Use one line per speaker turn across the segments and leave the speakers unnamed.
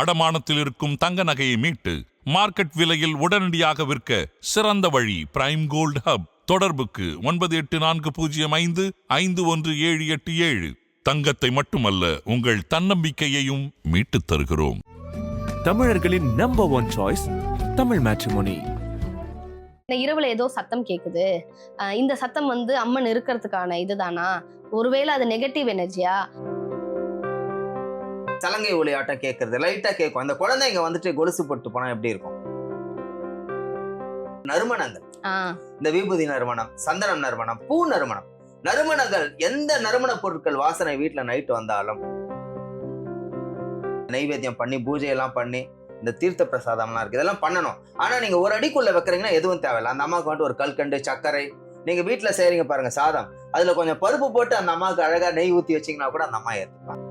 அடமானத்தில் இருக்கும் தங்க நகையை மீட்டு மார்க்கெட் விலையில் உடனடியாக விற்க சிறந்த வழி பிரைம் கோல்ட் ஹப் தொடர்புக்கு ஒன்பது எட்டு நான்கு பூஜ்ஜியம் ஐந்து ஐந்து ஒன்று ஏழு எட்டு ஏழு. தங்கத்தை மட்டுமல்ல உங்கள் தன்னம்பிக்கையையும் மீட்டுத் தருகிறோம்.
தமிழர்களின் number one choice Tamil matrimony
இந்த இரவுல ஏதோ சத்தம் கேக்குது. இந்த சத்தம் வந்து அம்மன் இருக்கிறதுக்கான இதுதானா? ஒருவேளை அது நெகட்டிவ் எனர்ஜியா
சலங்கை ஒளியாட்டம் கேட்கறது லைட்டா கேட்கும் அந்த குழந்தைங்க வந்துட்டு கொலுசு போட்டு போனா எப்படி இருக்கும்? நறுமணங்கள். இந்த விபூதி நறுமணம் சந்தனம் நறுமணம் பூ நறுமணம். நறுமணங்கள் எந்த நறுமண பொருட்கள் வாசனை வீட்டுல நைட்டு வந்தாலும் நைவேத்தியம் பண்ணி பூஜை எல்லாம் பண்ணி இந்த தீர்த்த பிரசாதம்லாம் இருக்கு. இதெல்லாம் பண்ணணும். ஆனா நீங்க ஒரு அடிக்குள்ள வைக்கிறீங்கன்னா எதுவும் தேவையில்ல. அந்த அம்மாவுக்கு வந்துட்டு ஒரு கல்கண்டு சர்க்கரை நீங்க வீட்டுல செய்றீங்க பாருங்க சாதம். அதுல கொஞ்சம் பருப்பு போட்டு அந்த அம்மாவுக்கு அழகா நெய் ஊத்தி வச்சீங்கன்னா கூட அந்த அம்மா ஏத்துப்பாங்க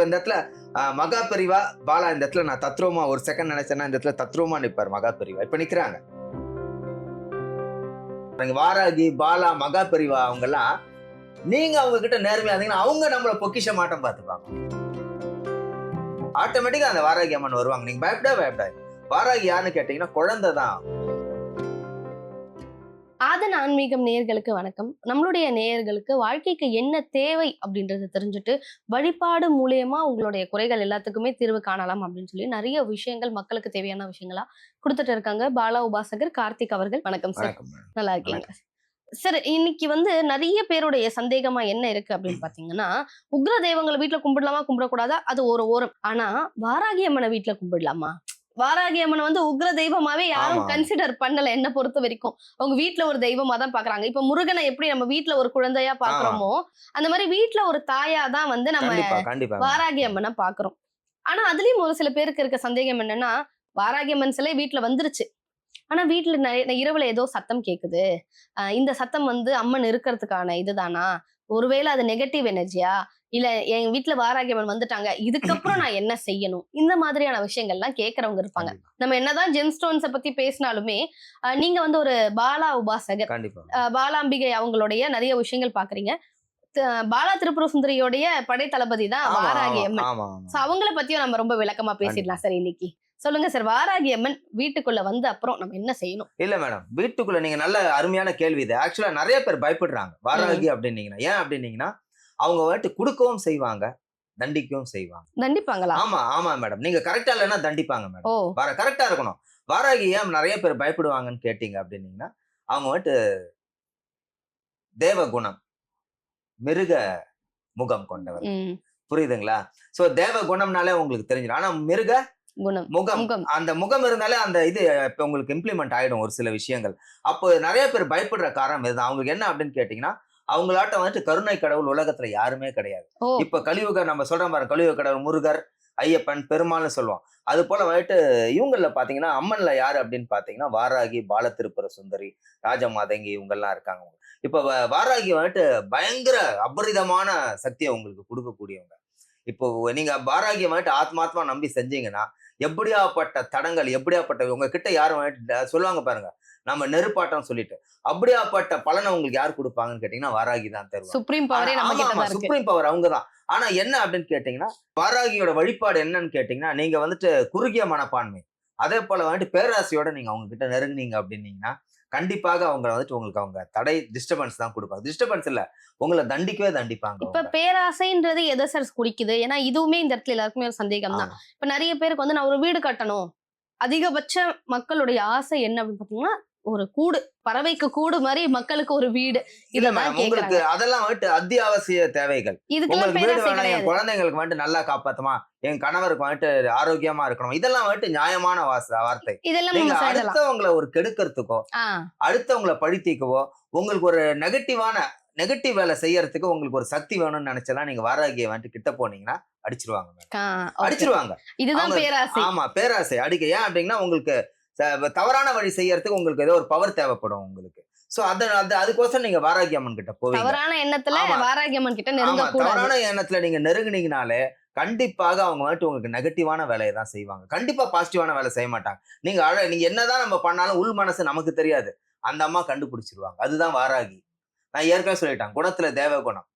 இப்ப இந்த இடத்துல மகா பெரிவா பாலா இந்த இடத்துல நான் தத்ரோமா ஒரு செகண்ட் நினைச்சேன்னா இந்த இடத்துல தத்ரூமா நிற்பார் மகா பெரிவா இப்போ நிற்கிறாங்க வாராகி பாலா மகா பெரிவா அவங்க எல்லாம் நீங்க அவங்க கிட்ட நேர்மையா இருந்தீங்கன்னா அவங்க நம்மள பொக்கிஷ மாட்டம் பார்த்துப்பாங்க. ஆட்டோமேட்டிக்கா அந்த வாராகி அம்மன் வருவாங்க. நீங்க பயப்படா பயப்படாது வாராகி யாருன்னு கேட்டீங்கன்னா குழந்தை தான்
ஆதன் ஆன்மீகம் நேயர்களுக்கு வணக்கம். நம்மளுடைய நேயர்களுக்கு வாழ்க்கைக்கு என்ன தேவை அப்படின்றத தெரிஞ்சுட்டு வழிபாடு மூலியமா உங்களுடைய குறைகள் எல்லாத்துக்குமே தீர்வு காணலாம் அப்படின்னு சொல்லி நிறைய விஷயங்கள் மக்களுக்கு தேவையான விஷயங்களா கொடுத்துட்டு இருக்காங்க. பாலா உபாசகர் கார்த்திக் அவர்கள். வணக்கம் சார். நல்லா இருக்கீங்க. சார் இன்னைக்கு வந்து நிறைய பேருடைய சந்தேகமா என்ன இருக்கு அப்படின்னு பாத்தீங்கன்னா உக்ர தெய்வங்களை வீட்டுல கும்பிடலாமா கும்பிடக்கூடாதா? அது ஒரு ஓரம். ஆனா வாராகி அம்மனை வீட்டுல கும்பிடலாமா? வாராகி அம்மனை வந்து உக்ர தெய்வமாவே யாரும். கன்சிடர் பண்ணல என்ன பொறுத்த வரைக்கும். அவங்க வீட்டுல ஒரு தெய்வமா தான் பாக்குறாங்க. இப்ப முருகனை எப்படி நம்ம வீட்டுல ஒரு குழந்தையா பாக்குறோமோ அந்த மாதிரி வீட்டுல ஒரு தாயா தான் வந்து நம்ம வாராகி அம்மனை பாக்குறோம். ஆனா அதுலயும் ஒரு சில பேருக்கு இருக்க சந்தேகம் என்னன்னா வாராகி அம்மன் சிலை வீட்டுல வந்துருச்சு. ஆனா வீட்டுல இரவுல ஏதோ சத்தம் கேக்குது. இந்த சத்தம் வந்து அம்மன் இருக்கிறதுக்கான இதுதானா? ஒருவேளை அது நெகட்டிவ் எனர்ஜியா இல்ல என் வீட்டுல வாராகி அம்மன் வந்துட்டாங்க. இதுக்கப்புறம் நான் என்ன செய்யணும்? இந்த மாதிரியான விஷயங்கள்லாம் கேக்குறவங்க இருப்பாங்க. நம்ம என்னதான் ஜெம் ஸ்டோன்ஸ பத்தி பேசினாலுமே நீங்க வந்து ஒரு பாலா உபாசகர் பாலாம்பிகை அவங்களுடைய நிறைய விஷயங்கள் பாக்குறீங்க. பாலா திரிபுர சுந்தரியோடைய படை தளபதி தான் வாராகி அம்மன் சோ. அவங்கள பத்தியும் நம்ம ரொம்ப விளக்கமா பேசிடலாம் சார் இன்னைக்கு. சொல்லுங்க சார் வாராகி அம்மன் வீட்டுக்குள்ள வந்த அப்புறம் நம்ம என்ன செய்யணும்?
இல்ல மேடம் வீட்டுக்குள்ள நீங்க நல்ல அருமையான கேள்வி இது. ஆக்சுவலா நிறைய பேர் பயப்படுறாங்க. வாராகி அப்படின்னீங்கன்னா ஏன் அப்படின்னீங்கன்னா அவங்க வந்துட்டு கொடுக்கவும் செய்வாங்க தண்டிக்கவும் செய்வாங்க.
தண்டிப்பாங்களா?
ஆமா ஆமா மேடம். நீங்க கரெக்டா இல்லைன்னா தண்டிப்பாங்க மேடம். வர கரெக்டா இருக்கணும். வாராகி ஏன் நிறைய பேர் பயப்படுவாங்கன்னு கேட்டீங்க அப்படின்னீங்கன்னா அவங்க வந்துட்டு தேவ குணம் மிருக முகம் கொண்டவர். புரியுதுங்களா? சோ தேவ குணம்னாலே உங்களுக்கு தெரிஞ்சிடும். ஆனா மிருக
குணம்
முகம். அந்த முகம் இருந்தாலே அந்த இது இப்ப உங்களுக்கு இம்ப்ளிமெண்ட் ஆயிடும் ஒரு சில விஷயங்கள். அப்போ நிறைய பேர் பயப்படுற காரணம் இதுதான். அவங்களுக்கு என்ன அப்படின்னு கேட்டீங்கன்னா அவங்களாட்ட வந்துட்டு கருணை கடவுள் உலகத்துல யாருமே கிடையாது. இப்ப கலியுக நம்ம சொல்றோம் பாருங்க கலியுக கடவுள் முருகர் ஐயப்பன் பெருமாள்னு சொல்லுவோம் அது போல வந்துட்டு இவங்கள பாத்தீங்கன்னா அம்மன்ல யாரு அப்படின்னு பாத்தீங்கன்னா வாராகி பாலத்திருப்புர சுந்தரி ராஜமாதங்கி இவங்கெல்லாம் இருக்காங்க. இப்ப வ- வாராகி வந்துட்டு பயங்கர அபரிதமான சக்தியை உங்களுக்கு கொடுக்கக்கூடியவங்க. இப்போ நீங்க வாராகியை வந்துட்டு ஆத்மாத்மா நம்பி செஞ்சீங்கன்னா எப்படியாப்பட்ட தடங்கள் எப்படியாப்பட்ட உங்ககிட்ட யாரும் சொல்லுவாங்க பாருங்க. நம்ம நெருப்பாட்டம் சொல்லிட்டு. அப்படியாப்பட்ட பலனை உங்களுக்கு யார் கொடுப்பாங்கன்னு கேட்டீங்கன்னா வாராகி தான் தருவாங்க.
சுப்ரீம் பவரே தான்
சுப்ரீம் பவர் அவங்கதான். ஆனா என்ன அப்படின்னு கேட்டீங்கன்னா வாராகியோட வழிபாடு என்னன்னு கேட்டீங்கன்னா நீங்க வந்துட்டு குறுகிய மனப்பான்மை. அதே போல வந்துட்டு பேராசையோட நீங்க அவங்க கிட்ட நெருங்குனீங்க அப்படின்னீங்கன்னா கண்டிப்பாக அவங்க வந்துட்டு உங்களுக்கு அவங்க தடை டிஸ்டர்பன்ஸ் தான் கொடுப்பாங்க டிஸ்டர்பன்ஸ் இல்ல உங்களை தண்டிக்கவே தண்டிப்பாங்க
இப்ப. பேராசைன்றது எதை சார் குறிக்குது ஏன்னா இதுவுமே இந்த இடத்துல எல்லாருக்குமே ஒரு சந்தேகம் தான். இப்ப நிறைய பேருக்கு வந்து நான் ஒரு வீடு கட்டணும் அதிகபட்ச மக்களுடைய ஆசை என்ன அப்படின்னு பாத்தீங்கன்னா ஒரு கூடு பறவைக்கு கூடு மாதிரி மக்களுக்கு ஒரு வீடு.
இல்ல
இதெல்லாம்
மேடம் உங்களுக்கு அதெல்லாம் வந்துட்டு அத்தியாவசிய தேவைகள். உங்களுக்கு வீடு வேணும் என் குழந்தைங்களுக்கு வந்துட்டு நல்லா காப்பாத்துமா? என் கணவருக்கு வந்துட்டு ஆரோக்கியமா இருக்கணும்? இதெல்லாம் வந்துட்டு நியாயமான வாச வார்த்தை.
இதெல்லாம்
அடுத்தவங்களை ஒரு கெடுக்கிறதுக்கோ அடுத்தவங்களை பழித்திக்கவோ உங்களுக்கு ஒரு நெகட்டிவான நெகட்டிவ் வேலை செய்யறதுக்கு உங்களுக்கு ஒரு சக்தி வேணும்னு நினைச்சலாம் நீங்க வாராகியை வந்துட்டு கிட்ட போனீங்கன்னா அடிச்சிருவாங்க. அடிச்சிருவாங்க.
இதுதான் பேராசை.
ஆமா பேராசை. அடிக்க ஏன் அப்படின்னா உங்களுக்கு தவறான வழி செய்யறதுக்கு உங்களுக்கு ஏதோ ஒரு பவர் தேவைப்படும் உங்களுக்கு. சோ அத அது அதுக்கோசரம் நீங்க வாராகி அம்மன் கிட்ட போவீங்க.
தவறான எண்ணத்துல. வாராகியம்மன் கிட்ட நெருங்க கூடாது.
தவறான எண்ணத்துல நீங்க நெருங்குனீங்கனாலே கண்டிப்பாக அவங்க வந்துட்டு உங்களுக்கு நெகட்டிவான வேலையை தான் செய்வாங்க. கண்டிப்பா பாசிட்டிவான வேலை செய்ய மாட்டாங்க. நீங்க அழ நீங்க என்னதான் நம்ம பண்ணாலும் உள் மனசு நமக்கு தெரியாது. அந்த அம்மா கண்டுபிடிச்சிருவாங்க. அதுதான் வாராகி. நான் ஏற்கனவே சொல்லிட்டேன். குணத்துல தேவ குணம்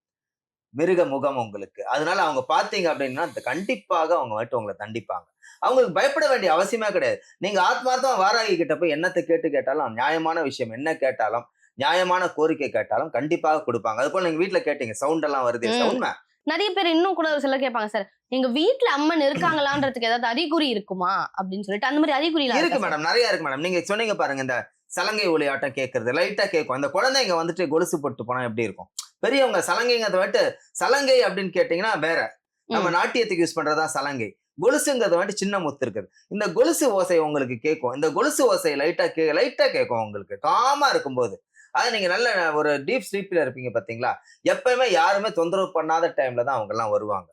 மிருக முகம் உங்களுக்கு. அதனால அவங்க பாத்தீங்க அப்படின்னா கண்டிப்பாக அவங்க வந்துட்டு உங்களை தண்டிப்பாங்க. அவங்களுக்கு பயப்பட வேண்டிய அவசியமே கிடையாது. நீங்க ஆத்மார்த்தமா வாராகி கிட்ட போய் என்னத்தை கேட்டு கேட்டாலும் நியாயமான விஷயம் என்ன கேட்டாலும் நியாயமான கோரிக்கை கேட்டாலும் கண்டிப்பாக கொடுப்பாங்க. அது போல நீங்க வீட்டுல கேட்டீங்க சவுண்ட் எல்லாம் வருது. உண்மை
நிறைய பேர் இன்னும் கூட ஒரு சிலர் கேட்பாங்க சார் எங்க வீட்ல அம்மன் இருக்காங்களான்றதுக்கு ஏதாவது அறிகுறி இருக்குமா? அப்படின்னு சொல்லிட்டு அந்த மாதிரி அறிகுறி
இருக்கு மேடம் நிறைய இருக்கு மேடம் நீங்க சொன்னீங்க பாருங்க இந்த சலங்கை ஒளி ஆட்டம் கேட்கறது லைட்டா கேட்கும். அந்த குழந்தைங்க வந்துட்டு கொலுசு போட்டு போனா எப்படி இருக்கும்? பெரியவங்க சலங்கைங்கிறத வந்துட்டு சலங்கை அப்படின்னு கேட்டீங்கன்னா வேற. நம்ம நாட்டியத்துக்கு யூஸ் பண்றதா சலங்கை. கொலுசுங்கிறது வந்துட்டு சின்ன முத்து இருக்குது. இந்த கொலுசு ஓசை உங்களுக்கு கேட்கும். இந்த கொலுசு ஓசை லைட்டா கே லைட்டா கேட்கும் உங்களுக்கு. காமா இருக்கும்போது. அது நீங்க நல்ல ஒரு டீப் ஸ்லீப்ல இருப்பீங்க பாத்தீங்களா எப்பயுமே யாருமே தொந்தரவு பண்ணாத டைம்ல தான் அவங்க எல்லாம் வருவாங்க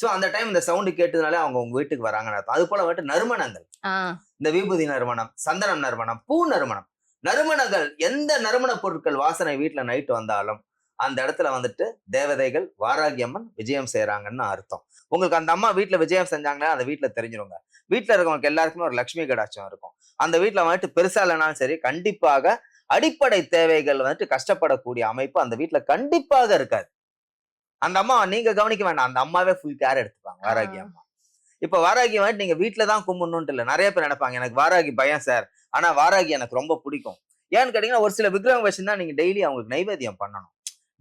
சோ அந்த டைம் இந்த சவுண்டு கேட்டதுனாலே அவங்க உங்க வீட்டுக்கு வராங்கன்னு அர்த்தம். அது போல வந்துட்டு நறுமணங்கள். இந்த விபூதி நறுமணம் சந்தனம் நறுமணம் பூ நறுமணம். நறுமணங்கள் எந்த நறுமண பொருட்கள் வாசனை வீட்டுல நைட்டு வந்தாலும் அந்த இடத்துல வந்துட்டு தேவதைகள் வாராகி அம்மன் விஜயம் செய்யறாங்கன்னு அர்த்தம். உங்களுக்கு அந்த அம்மா வீட்டுல விஜயம் செஞ்சாங்கன்னா அந்த வீட்டுல தெரிஞ்சிருங்க. வீட்டுல இருக்கவங்களுக்கு எல்லாருக்குமே ஒரு லட்சுமி கடாட்சம் இருக்கும். அந்த வீட்டுல வந்துட்டு பெருசா இல்லைனாலும் சரி கண்டிப்பாக அடிப்படை தேவைகள் வந்துட்டு கஷ்டப்படக்கூடிய அமைப்பு அந்த வீட்டுல கண்டிப்பாக இருக்காது. அந்த அம்மா நீங்க கவனிக்க வேண்டாம். அந்த அம்மாவே ஃபுல் கேர் எடுத்துப்பாங்க வாராகி. அம்மா. இப்ப வாராகி வந்துட்டு நீங்க வீட்டுல தான் கும்பிடணும்ட்டு இல்ல. நிறைய பேர் நினைப்பாங்க எனக்கு வாராகி பயம் சார் ஆனா வாராகி எனக்கு ரொம்ப பிடிக்கும். ஏன்னு கேட்டீங்கன்னா ஒரு சில விக்கிரகம் வச்சுருந்தா நீங்க டெய்லி அவங்களுக்கு நைவேத்தியம் பண்ணணும்.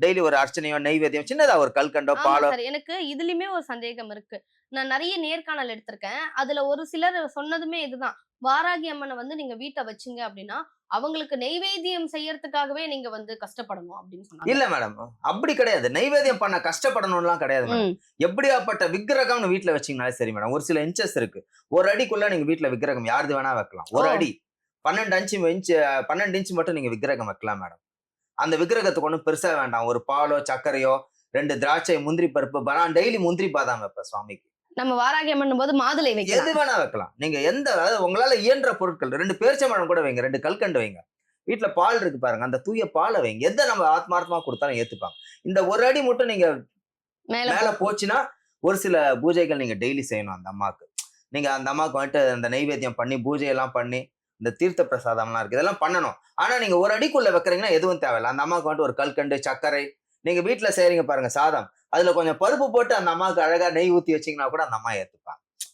டெய்லி ஒரு அர்ச்சனையோ நைவேத்தியம் சின்னதா ஒரு கல்கண்டோ பாலோ.
எனக்கு இதுலயுமே ஒரு சந்தேகம் இருக்கு. நான் நிறைய நேர்காணல் எடுத்திருக்கேன். அதுல ஒரு சிலர் சொன்னதுமே இதுதான். வாராகி அம்மனை வந்து நீங்க வீட்டை வச்சீங்க அப்படின்னா அவங்களுக்கு நெய்வேத்தியம் செய்யறதுக்காகவே நீங்க வந்து கஷ்டப்படணும் அப்படின்னு சொன்னாங்க.
இல்ல மேடம். அப்படி கிடையாது. நைவேத்தியம் பண்ண கஷ்டப்படணும்லாம் கிடையாது மேடம். எப்படியாப்பட்ட விக்கிரகம்னு வீட்டுல வச்சீங்கனாலே சரி மேடம். ஒரு சில இன்ச்சஸ் இருக்கு. ஒரு அடிக்குள்ள நீங்க வீட்டுல விக்கிரகம் யாருது வேணா வைக்கலாம். ஒரு. அடி. பன்னெண்டு அஞ்சு இன்ச்சு பன்னெண்டு இன்ச்சு மட்டும் நீங்க விக்கிரகம் வைக்கலாம் மேடம். அந்த விக்கிரகத்துக்கு ஒன்றும் பெருசா வேண்டாம். ஒரு பாலோ சர்க்கரையோ ரெண்டு திராட்சை முந்திரி பருப்பு பனான் டெய்லி முந்திரி பாதாம் வைப்பேன் சுவாமிக்கு.
நம்ம வாராகி அம்மன் போது மாதுளை
எது
வைக்கலாம்
வேணா வைக்கலாம். நீங்க எந்த அதாவது உங்களால இயன்ற பொருட்கள் ரெண்டு பேரிச்சம்பழம் கூட வைங்க ரெண்டு கல்கண்டு வைங்க. வீட்டுல பால் இருக்கு பாருங்க அந்த தூய பாலை வைங்க. எதை நம்ம ஆத்மார்த்தமா கொடுத்தாலும் ஏத்துப்பாங்க. இந்த ஒரு அடி மட்டும் நீங்க
மேல
மேல போச்சுன்னா ஒரு சில பூஜைகள் நீங்க டெய்லி செய்யணும் அந்த அம்மாக்கு. நீங்க அந்த அம்மாவுக்கு வந்துட்டு அந்த நைவேத்தியம் பண்ணி பூஜை எல்லாம் பண்ணி இந்த தீர்த்த பிரசாதம்லாம் இருக்கு. இதெல்லாம் பண்ணணும். ஆனா நீங்க ஒரு அடிக்குள்ள வைக்கிறீங்கன்னா எதுவும் தேவையில்ல. அந்த அம்மாவுக்கு வந்துட்டு ஒரு கல்கண்டு சர்க்கரை. நீங்க வீட்டுல செய்றீங்க பாருங்க சாதம். அதுல கொஞ்சம் பருப்பு போட்டு அந்த அம்மாவுக்கு அழகா நெய் ஊத்தி வச்சீங்கன்னா கூட அந்த அம்மா ஏத்துப்பாங்க.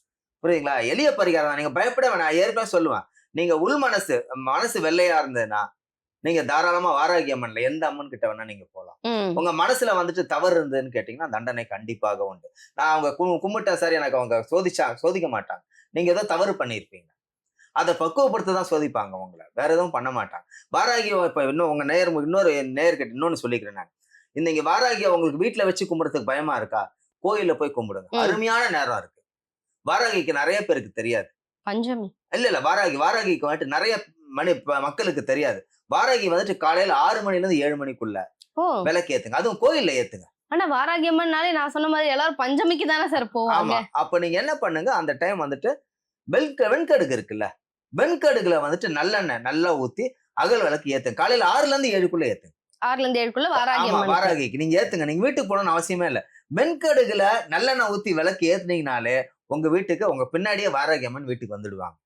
புரியுதுங்களா? எளிய பரிகாரம் தான். நீங்க பயப்பட வேணாம். ஏற்கனவே சொல்லுவேன். நீங்க உள் மனசு மனசு வெள்ளையா இருந்ததுன்னா நீங்க தாராளமா வாராகி அம்மன்ல எந்த அம்மன் கிட்ட வேணா நீங்க போகலாம் உங்க மனசுல வந்துட்டு தவறு இருந்ததுன்னு கேட்டீங்கன்னா தண்டனை கண்டிப்பாக உண்டு. நான் அவங்க கு- கும்பிட்டா சார் எனக்கு அவங்க சோதிச்சா சோதிக்க மாட்டாங்க. நீங்க ஏதோ தவறு பண்ணியிருப்பீங்க. அதை பக்குவப்படுத்த தான் சோதிப்பாங்க உங்களை. வேற எதுவும் பண்ண மாட்டாங்க. வாராகி இப்ப இன்னும் உங்க நேர் இன்னொரு நேர்கிட்ட இன்னொன்னு சொல்லிக்கிறேன் நான். இந்த இங்க வாராகி உங்களுக்கு வீட்டுல வச்சு கும்பிடுறதுக்கு பயமா இருக்கா? கோயில்ல போய் கும்பிடுங்க. அருமையான நேரம் இருக்கு. வாராகிக்கு நிறைய பேருக்கு தெரியாது.
பஞ்சமி.
இல்ல இல்ல வாராகி வாராகிக்கு வந்துட்டு நிறைய மணி மக்களுக்கு தெரியாது. வாராகி வந்துட்டு காலையில ஆறு மணில இருந்து ஏழு மணிக்குள்ள விளக்கு ஏத்துங்க. அதுவும் கோயில்ல ஏத்துங்க.
ஆனா வாராகி அம்மன்னாலே நான் சொன்ன மாதிரி எல்லாரும் பஞ்சமிக்கு தானே சார் போவாங்க.
ஆமா. அப்ப நீங்க என்ன பண்ணுங்க? அந்த டைம் வந்துட்டு வெண்க வெண்கடுகு இருக்குல்ல? வெண்கடுகுல வந்துட்டு நல்லெண்ணெய் நல்லா ஊத்தி அகல் விளக்கு ஏத்துங்க. காலையில ஆறுல இருந்து ஏழுக்குள்ள ஏத்துங்க.
ஆறுல இருந்து ஏழுக்குள்ள வாராகி
வாராகிக்கு. நீங்க ஏத்துங்க. நீங்க வீட்டுக்கு போகணும்னு அவசியமே இல்ல. வெண்கடுகுல நல்லெண்ணெய் ஊத்தி விளக்கு ஏத்துனீங்கனாலே உங்க வீட்டுக்கு உங்க பின்னாடியே வாராகி அம்மன் வீட்டுக்கு வந்துடுவாங்க.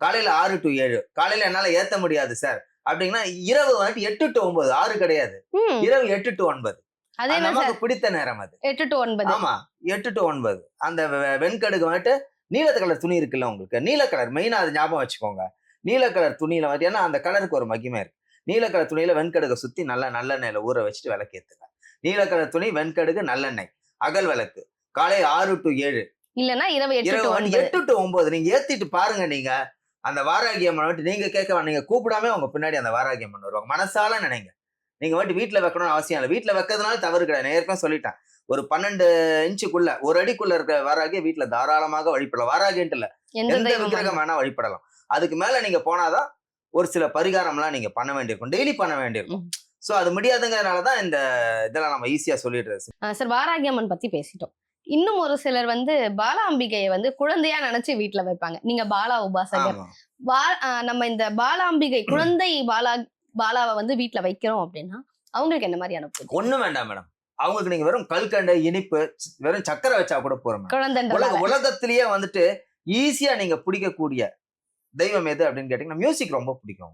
காலையில ஆறு டு ஏழு. காலையில என்னால ஏத்த முடியாது சார். அப்படின்னா இரவு வந்துட்டு எட்டு டு ஒன்பது. ஆறு கிடையாது. இரவு எட்டு டு ஒன்பது.
அதே
நமக்கு பிடித்த நேரம் அது.
எட்டு டு ஒன்பது.
ஆமா எட்டு டு ஒன்பது. அந்த வெண்கடுகு வந்துட்டு நீலத்து கலர் துணி இருக்குல்ல உங்களுக்கு? நீல கலர் மெயினா அது ஞாபகம் வச்சுக்கோங்க. நீல கலர் துணியில வந்துட்டு ஏன்னா அந்த கலருக்கு ஒரு மகிமை இருக்கு. நீல கலர் துணியில வெண்கடுகை சுத்தி நல்லா நல்லெண்ணெயில ஊற வச்சுட்டு விளக்கு ஏத்துங்க நீல கலர் துணி வெண்கடுகு நல்லெண்ணெய். அகல் விளக்கு. காலை ஆறு டு ஏழு.
இல்லன்னா இரவு எட்டு
வந்து எட்டு டு ஒன்பது. நீங்க ஏத்திட்டு பாருங்க நீங்க. அந்த வாராகி அம்மன் வந்துட்டு நீங்க கேட்க. நீங்க கூப்பிடாம உங்க பின்னாடி அந்த வாராகி அம்மன் வருவாங்க. மனசால நினைங்க. நீங்க வந்துட்டு வீட்டுல வைக்கணும்னு அவசியம் இல்லை. வீட்டுல வைக்கிறதுனால தவறு கிடையாது. நான் ஏற்கனவே சொல்லிட்டேன். ஒரு பன்னெண்டு இன்ச்சுக்குள்ள ஒரு அடிக்குள்ள இருக்கிற வாராகிய வீட்டுல தாராளமாக வழிபடலாம். வாராகின்ட்டு இல்ல.
எந்த
விக்கிரகம் வேணா வழிபடலாம். அதுக்கு மேல நீங்க போனாதான் ஒரு சில பரிகாரம்லாம் நீங்க பண்ண வேண்டியிருக்கும். டெய்லி பண்ண வேண்டியிருக்கும். சோ அது முடியாதுங்கிறதுனாலதான் இந்த இதெல்லாம் நம்ம ஈஸியா சொல்லிடுறது.
சார் வாராகி அம்மன் பத்தி பேசிட்டோம். இன்னும் ஒரு சிலர் வந்து பாலாம்பிகையை வந்து குழந்தையா நினைச்சு வீட்டுல வைப்பாங்க. நீங்க பாலா உபாசகர். பா நம்ம இந்த பாலாம்பிகை குழந்தை பாலா பாலாவை வந்து வீட்டுல வைக்கிறோம் அப்படின்னா அவங்களுக்கு என்ன மாதிரியான பூஜை
ஒண்ணும் வேண்டாம் மேடம். அவங்களுக்கு நீங்க வெறும் கல்கண்டு இனிப்பு வெறும் சக்கரை வச்சா கூட போறோம் உலக உலகத்திலேயே வந்துட்டு ஈஸியா நீங்க பிடிக்கக்கூடிய தெய்வம் எது அப்படின்னு கேட்டீங்கன்னா மியூசிக் ரொம்ப பிடிக்கும்.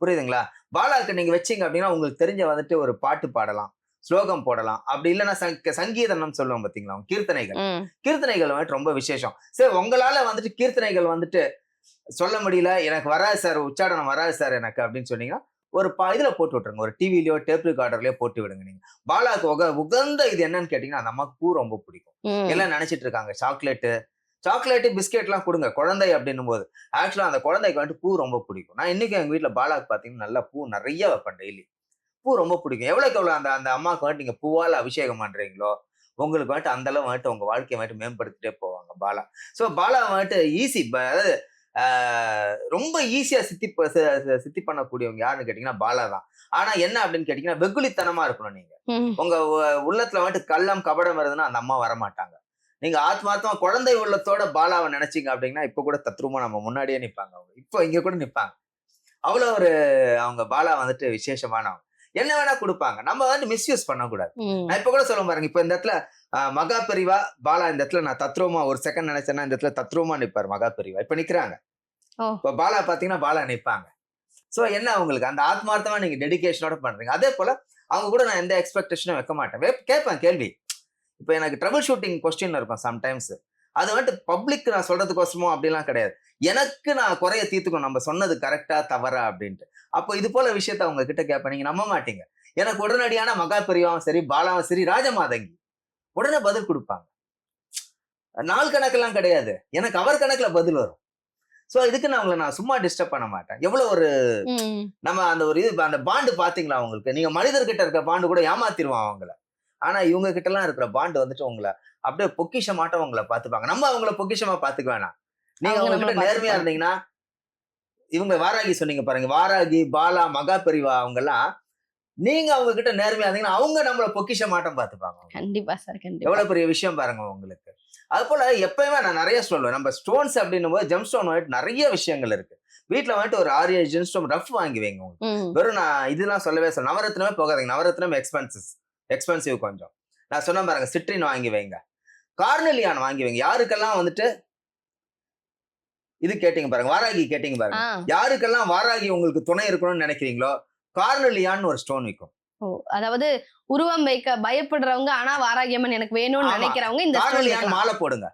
புரியுதுங்களா? பாலாக்கு நீங்க வச்சீங்க அப்படின்னா உங்களுக்கு தெரிஞ்ச வந்துட்டு ஒரு பாட்டு பாடலாம் ஸ்லோகம் போடலாம். அப்படி இல்லைன்னா சங்க- சங்கீதனம் சொல்லுவோம் பாத்தீங்களா கீர்த்தனைகள். கீர்த்தனைகள் வந்துட்டு ரொம்ப விசேஷம். சரி உங்களால வந்துட்டு கீர்த்தனைகள் வந்துட்டு சொல்ல முடியல எனக்கு வராது சார் உச்சாடனம் வராது சார் எனக்கு அப்படின்னு சொன்னீங்கன்னா ஒரு பா இதுல போட்டு விட்டுருங்க. ஒரு டிவிலயோ டேப் ரெக்கார்டர்லயோ போட்டு விடுங்க நீங்க. பாலாக்கு உக உகந்த இது என்னன்னு கேட்டீங்கன்னா அந்த அம்மாக்கு பூ ரொம்ப பிடிக்கும். எல்லாம் நினைச்சிட்டு இருக்காங்க. சாக்லேட்டு. சாக்லேட்டு பிஸ்கெட்லாம் கொடுங்க. குழந்தை அப்படின்னும் போது ஆக்சுவலா அந்த குழந்தைக்கு வந்துட்டு பூ ரொம்ப பிடிக்கும். நான் இன்னைக்கு எங்க வீட்டுல பாலாக்கு பாத்தீங்கன்னா நல்லா பூ நிறைய வைப்பேன் டெய்லி பூ ரொம்ப பிடிக்கும். எவ்வளவுக்கு எவ்வளவு அந்த அந்த அம்மாவுக்கு வந்துட்டு நீங்க பூவால அபிஷேகம் பண்றீங்களோ உங்களுக்கு வந்துட்டு அந்த அளவு வந்துட்டு உங்க வாழ்க்கையை வந்துட்டு மேம்படுத்திட்டே போவாங்க பாலா. ஸோ பாலா வந்துட்டு ஈஸி அதாவது ரொம்ப ஈஸியா சித்தி சித்தி பண்ணக்கூடியவங்க யாருன்னு கேட்டீங்கன்னா பாலா தான். ஆனா என்ன அப்படின்னு கேட்டீங்கன்னா வெகுளித்தனமா இருக்கணும் நீங்க. உங்க உள்ளத்துல வந்துட்டு கள்ளம் கபடம் வருதுன்னா அந்த அம்மா வரமாட்டாங்க. நீங்க ஆத்மார்த்தமா குழந்தை உள்ளத்தோட பாலாவை நினைச்சீங்க அப்படின்னா இப்ப கூட தத்ரூமா நம்ம முன்னாடியே நிப்பாங்க அவங்க. இப்போ இங்க கூட நிப்பாங்க. அவ்வளவு ஒரு அவங்க பாலா வந்துட்டு விசேஷமானவங்க. என்ன வேணா கொடுப்பாங்க. நம்ம வந்து மிஸ்யூஸ் பண்ணக்கூடாது. நான் இப்ப கூட சொல்ல பாருங்க இப்ப இந்த இடத்துல மகா பெரிவா பாலா இந்த இடத்துல நான் தத்ரூமா ஒரு செகண்ட் நினைச்சேன்னா இந்த இடத்துல தத்ரூமா நிப்பாரு மகா பெரிவா இப்ப நிக்கிறாங்க. இப்ப பாலா பாத்தீங்கன்னா பாலா நிப்பாங்க சோ என்ன அவங்களுக்கு? அந்த ஆத்மார்த்தமா நீங்க டெடிகேஷனோட பண்றீங்க. அதே போல அவங்க கூட நான் எந்த எக்ஸ்பெக்டேஷனும் வைக்க மாட்டேன். கேட்பேன் கேள்வி. இப்போ எனக்கு ட்ரபிள் ஷூட்டிங் கொஸ்டின் இருக்கும் சம்டைம்ஸ் அது வந்துட்டு பப்ளிக் நான் சொல்றதுக்கோசமோ அப்படிலாம் கிடையாது. எனக்கு நான் குறைய தீர்த்துக்கணும். நம்ம சொன்னது கரெக்டா தவறா அப்படின்ட்டு. அப்போ இது போல விஷயத்த அவங்க கிட்ட கேட்பேன் நீங்க நம்ப மாட்டீங்க. எனக்கு உடனடியான மகா பெரியவாவும் சரி பாலாவும் சரி ராஜமாதங்கி. உடனே பதில் கொடுப்பாங்க. நாள் கணக்கெல்லாம் கிடையாது. எனக்கு அவர் கணக்குல பதில் வரும். சோ இதுக்கு நான் அவங்களை நான் சும்மா டிஸ்டர்ப் பண்ண மாட்டேன். எவ்வளவு ஒரு. நம்ம அந்த ஒரு இது அந்த பாண்டு பாத்தீங்களா உங்களுக்கு நீங்க மனிதர்கிட்ட இருக்க பாண்டு கூட ஏமாத்திருவான் அவங்கள. ஆனா இவங்க கிட்ட எல்லாம் இருக்கிற பாண்டு வந்துட்டு உங்களை அப்படியே பொக்கிஷமாட்டம் உங்களை பாத்துப்பாங்க நம்ம அவங்கள பொக்கிஷமா பாத்துக்க வேணாம். நீங்க
அவங்க
கிட்ட நேர்மையா. இருந்தீங்கன்னா இவங்க வாராகி சொன்னீங்க பாருங்க. வாராகி பாலா மகா பெரிவா அவங்க எல்லாம் நீங்க அவங்க கிட்ட நேர்மையா இருந்தீங்கன்னா அவங்க நம்மள பொக்கிஷமாட்டம் பாத்துப்பாங்க
கண்டிப்பா சார் கண்டிப்பா.
எவ்வளவு பெரிய விஷயம் பாருங்க உங்களுக்கு. அது போல எப்பயுமே நான் நிறைய சொல்லுவேன். நம்ம ஸ்டோன்ஸ் அப்படின்னும் போது ஜெம் ஸ்டோன் வந்துட்டு நிறைய விஷயங்கள் இருக்கு. வீட்டுல வந்துட்டு ஒரு ஆறு ஏழு ஜெம் ஸ்டோன் ரஃப் வாங்கி வைங்க. வெறும் நான் இதெல்லாம் சொல்லவே சொல்ல நவரத்னமே போகாதீங்க. நவரத்னம் எக்ஸ்பென்சிவ் எக்ஸ்பென்சிவ் கொஞ்சம். நான் சொன்ன பாருங்க சிட்ரின் வாங்கி வைங்க. கார்னலியான் வாங்கி வைங்க. யாருக்கெல்லாம் வந்துட்டு இது கேட்டீங்க பாருங்க வாராகி கேட்டீங்க பாருங்க. யாருக்கெல்லாம் வாராகி உங்களுக்கு துணை இருக்கணும்னு நினைக்கிறீங்களோ கார்னலியான்னு ஒரு ஸ்டோன் விற்கும்
அதாவது உருவம் வைக்க பயப்படுறவங்க ஆனா வாராகியம்மன் எனக்கு வேணும்னு. நினைக்கிறவங்க இந்த
கார்னலியான். மாலை போடுங்க.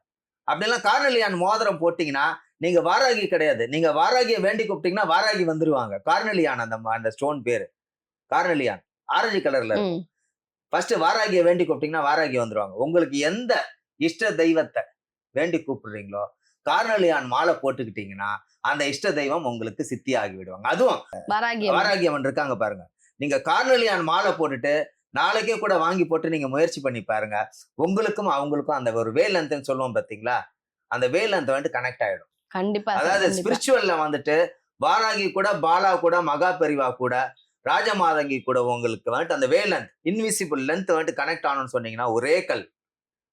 அப்படிலாம் கார்னலியான் மோதிரம் போட்டீங்கன்னா நீங்க வாராகி கிடையாது. நீங்க வாராகியை வேண்டி கூப்பிட்டீங்கன்னா வாராகி வந்துருவாங்க. கார்னலியான் அந்த அந்த ஸ்டோன் பேரு. கார்னலியான் ஆரஞ்சு கலர்ல
ம்.
ஃபர்ஸ்ட் வாராகியை வேண்டி கூப்பிட்டீங்கன்னா வாராகி வந்துருவாங்க. உங்களுக்கு எந்த இஷ்ட தெய்வத்தை வேண்டி கூப்பிடுறீங்களோ கார்னலியான் மாலை போட்டுக்கிட்டீங்கன்னா அந்த இஷ்ட தெய்வம் உங்களுக்கு சித்தி ஆகி விடுவாங்க. அதுவும்
வாராகியம்மன்
வாராகி அம்மன் இருக்காங்க பாருங்க. நீங்க கார்னலியான் மாலை போட்டுட்டு நாளைக்கே கூட வாங்கி போட்டு நீங்க முயற்சி பண்ணி பாருங்க. உங்களுக்கும் அவங்களுக்கும் அந்த ஒரு வேல் லென்த்னு சொல்லுவோம் பாத்தீங்களா? அந்த வேல் லென்த் வந்துட்டு கனெக்ட் ஆயிடும்.
கண்டிப்பா
அதாவது. ஸ்பிரிச்சுவல்ல வந்துட்டு வாராகி கூட பாலா கூட மகா பெரிவா கூட ராஜமாதங்கி கூட உங்களுக்கு வந்துட்டு அந்த வேல் லென்த் இன்விசிபிள் லென்த் வந்துட்டு கனெக்ட் ஆகணும்னு சொன்னீங்கன்னா ஒரே கல்.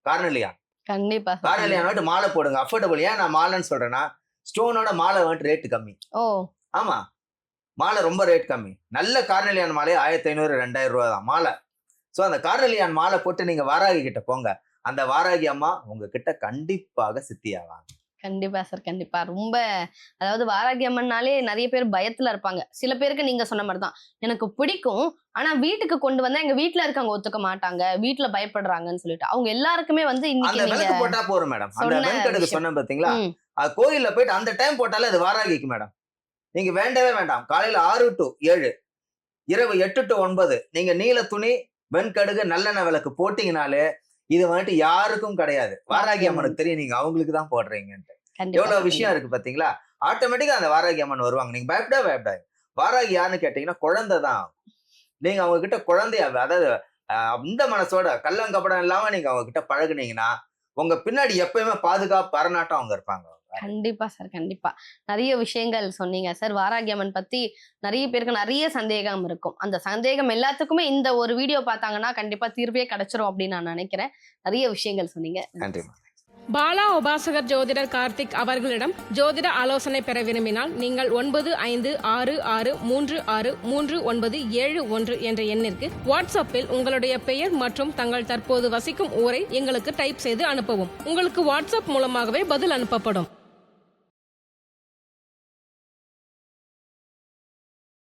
கார்னலியான்
கண்டிப்பா. sir,
கார்னலியான் வந்துட்டு மாலை போடுங்க. அஃபோர்டபுள் ஏன் நான் மாலைன்னு சொல்றேன்னா ஸ்டோனோட மாலை வந்துட்டு ரேட் கம்மி.
ஓ.
ஆமா. மாலை ரொம்ப ரேட் கம்மி. நல்ல கார்னலியான் மாலை ஆயிரத்தி ஐநூறு ரெண்டாயிரம் ரூபா தான் மாலை. ஸோ அந்த கார்னலியான் மாலை போட்டு நீங்க வாராகி கிட்ட போங்க. அந்த வாராகி அம்மா உங்ககிட்ட கண்டிப்பாக சித்தியாவாங்க.
கண்டிப்பா சார் கண்டிப்பா. ரொம்ப அதாவது வாராகியம்மன்னாலே நிறைய பேர் பயத்துல இருப்பாங்க. சில பேருக்கு நீங்க சொன்ன மாதிரி தான் எனக்கு பிடிக்கும். ஆனா வீட்டுக்கு கொண்டு வந்தா எங்க வீட்டுல இருக்கவங்க ஒத்துக்க மாட்டாங்க. வீட்டுல பயப்படுறாங்கன்னு சொல்லிட்டு. அவங்க எல்லாருக்குமே வந்து இன்னைக்கு
போட்டா போறோம் மேடம் அந்த. சொன்னேன் பாத்தீங்களா? கோயில்ல போயிட்டு அந்த டைம் போட்டாலே அது வாராகிக்கு மேடம் நீங்க வேண்டவே வேண்டாம். காலையில ஆறு டு ஏழு இரவு எட்டு டு ஒன்பது நீங்க நீல துணி வெண்கடுகு நல்லெண்ணெய் விளக்கு போட்டீங்கனாலே இது வந்துட்டு யாருக்கும் கிடையாது. வாராகி அம்மனுக்கு தெரியும். நீங்க அவங்களுக்கு தான் போடுறீங்கன்ட்டு. எவ்வளவு விஷயம் இருக்கு பாத்தீங்களா? ஆட்டோமேட்டிக்கா அந்த வாராகி அம்மன் வருவாங்க. நீங்க பயப்படவே பயப்படாது வாராகி யாருன்னு கேட்டீங்கன்னா குழந்தை தான். நீங்க அவங்க கிட்ட குழந்தைய அதாவது இந்த மனசோட கள்ளங்கப்படம் இல்லாம நீங்க அவங்க கிட்ட பழகுனீங்கன்னா உங்க பின்னாடி எப்பயுமே பாதுகாப்பு பரநாட்டம் அவங்க இருப்பாங்க.
கண்டிப்பா சார் கண்டிப்பா. நிறைய விஷயங்கள் சொன்னீங்க சார். வாராகியம்மன் பத்தி நிறைய பேருக்கு நிறைய சந்தேகம் இருக்கும். அந்த சந்தேகம் எல்லாத்துக்குமே இந்த ஒரு வீடியோ பார்த்தாங்கன்னா கண்டிப்பா தீர்வே கிடைச்சிரும் அப்படின்னு நான் நினைக்கிறேன். நிறைய விஷயங்கள் சொன்னீங்க.
நன்றி
பாலா உபாசகர் ஜோதிடர் கார்த்திக் அவர்களிடம் ஜோதிட ஆலோசனை பெற விரும்பினால் நீங்கள் ஒன்பது ஐந்து ஆறு ஆறு மூன்று ஆறு மூன்று ஒன்பது ஏழு ஒன்று என்ற எண்ணிற்கு வாட்ஸ்அப்பில் உங்களுடைய பெயர் மற்றும் தங்கள் தற்போது வசிக்கும் ஊரை எங்களுக்கு டைப் செய்து அனுப்பவும். உங்களுக்கு வாட்ஸ்அப் மூலமாகவே பதில் அனுப்பப்படும்.